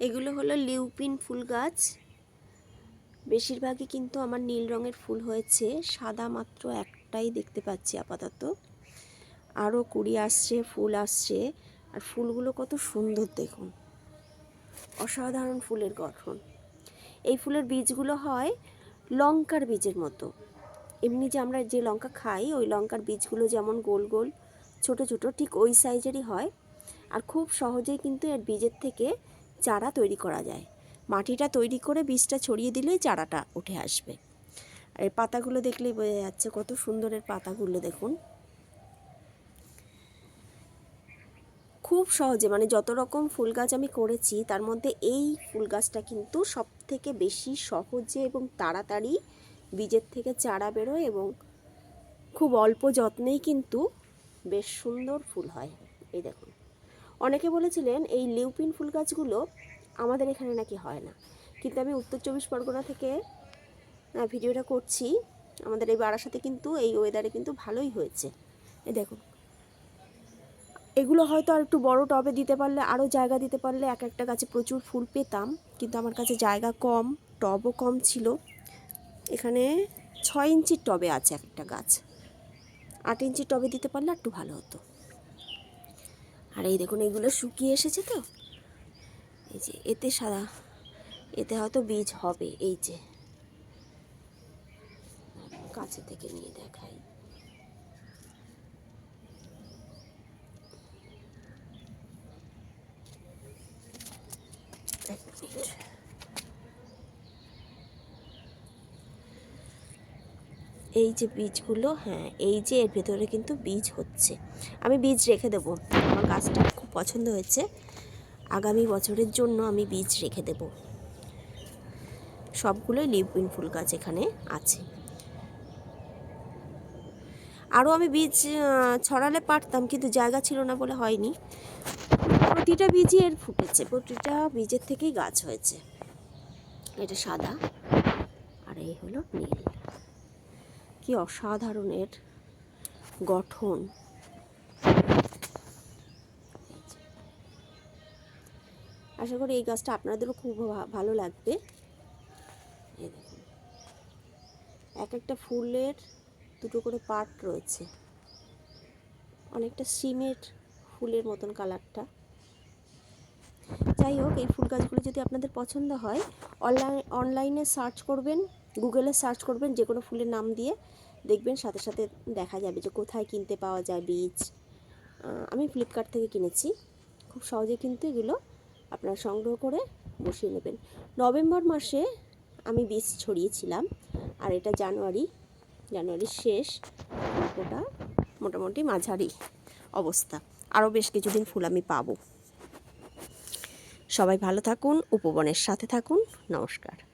এগুলো হলো লিউপিন ফুল গাছ। বেশিরভাগই কিন্তু আমার নীল রঙের ফুল হয়েছে। সাদা মাত্র একটাই দেখতে পাচ্ছি আপাতত। আরও কুড়ি আসছে, ফুল আসছে। আর ফুলগুলো কত সুন্দর দেখুন। অসাধারণ ফুলের গঠন। এই ফুলের বীজগুলো হয় লঙ্কার বীজের মতো। এমনি যে আমরা যে লঙ্কা খাই, ওই লঙ্কার বীজগুলো যেমন গোল গোল, ছোট ছোট, ঠিক ওই সাইজেরই হয়। আর খুব সহজেই কিন্তু এর বীজের থেকে চারা তৈরি করা যায়। মাটিটা তৈরি করে বীজটা ছড়িয়ে দিলেই চারাটা উঠে আসবে। আর এই পাতাগুলো দেখলেই বোঝা যাচ্ছে কত সুন্দরের পাতাগুলো, দেখুন। খুব সহজে মানে যত রকম ফুল গাছ আমি করেছি, তার মধ্যে এই ফুল গাছটা কিন্তু সব থেকে বেশি সহজে এবং তাড়াতাড়ি বীজের থেকে চারা বেরোয় এবং খুব অল্প যত্নেই কিন্তু বেশ সুন্দর ফুল হয়। এই দেখুন। অনেকে বলেছিলেন, এই লিউপিন ফুল গাছগুলো আমাদের এখানে নাকি হয় না। কিন্তু আমি উত্তর চব্বিশ পরগনা থেকে ভিডিওটা করছি। আমাদের এই বারাসাতে কিন্তু এই ওয়েদারে কিন্তু ভালোই হয়েছে। এই দেখুন এগুলো হয়তো আর একটু বড় টবে দিতে পারলে আরও জায়গা দিতে পারলে এক একটা গাছে প্রচুর ফুল পেতাম। কিন্তু আমার কাছে জায়গা কম, টবও কম ছিল। এখানে ছয় ইঞ্চির টবে আছে একটা গাছ। আট ইঞ্চির টবে দিতে পারলে একটু ভালো হতো। আর এই দেখুন, এগুলো শুকিয়ে এসেছে তো। এই যে, এতে সাদা, এতে হয়তো বীজ হবে, এই যে। কাছে থেকে নিয়ে দেখাই। এক মিনিট। এই যে বীজগুলো হ্যাঁ এই যে এর ভেতরে কিন্তু বীজ হচ্ছে। আমি বীজ রেখে দেবো। আমার গাছটা খুব পছন্দ হয়েছে। আগামী বছরের জন্য আমি বীজ রেখে দেব। সবগুলোই লিপবিন ফুল গাছ এখানে আছে। আরও আমি বীজ ছড়ালে পারতাম, কিন্তু জায়গা ছিল না বলে হয়নি। প্রতিটা বীজই এর ফুটেছে। প্রতিটা বীজের থেকেই গাছ হয়েছে। এটা সাদা, আর এই হলো নীল। কি অসাধারণের গঠন। আশা করি এই গাছটা আপনাদেরও খুব ভালো লাগবে। এক একটা ফুলের দুটো করে পার্ট রয়েছে। অনেকটা সিমের ফুলের মতন কালারটা। যাই হোক, এই ফুল গাছগুলো যদি আপনাদের পছন্দ হয় অনলাইন অনলাইনে সার্চ করবেন। গুগলে সার্চ করবেন যে কোনো ফুলের নাম দিয়ে দেখবেন সাথে সাথে দেখা যাবে যে কোথায় কিনতে পাওয়া যায় বীজ। আমি ফ্লিপকার্ট থেকে কিনেছি। খুব সহজে কিন্তু এগুলো আপনারা সংগ্রহ করে বসিয়ে নেবেন। নভেম্বর মাসে আমি বীজ ছড়িয়েছিলাম আর এটা জানুয়ারি, জানুয়ারির শেষ। ওটা মোটামুটি মাঝারি অবস্থা। আরও বেশ কিছুদিন ফুল আমি পাবো। সবাই ভালো থাকুন, উপবনের সাথে থাকুন। নমস্কার।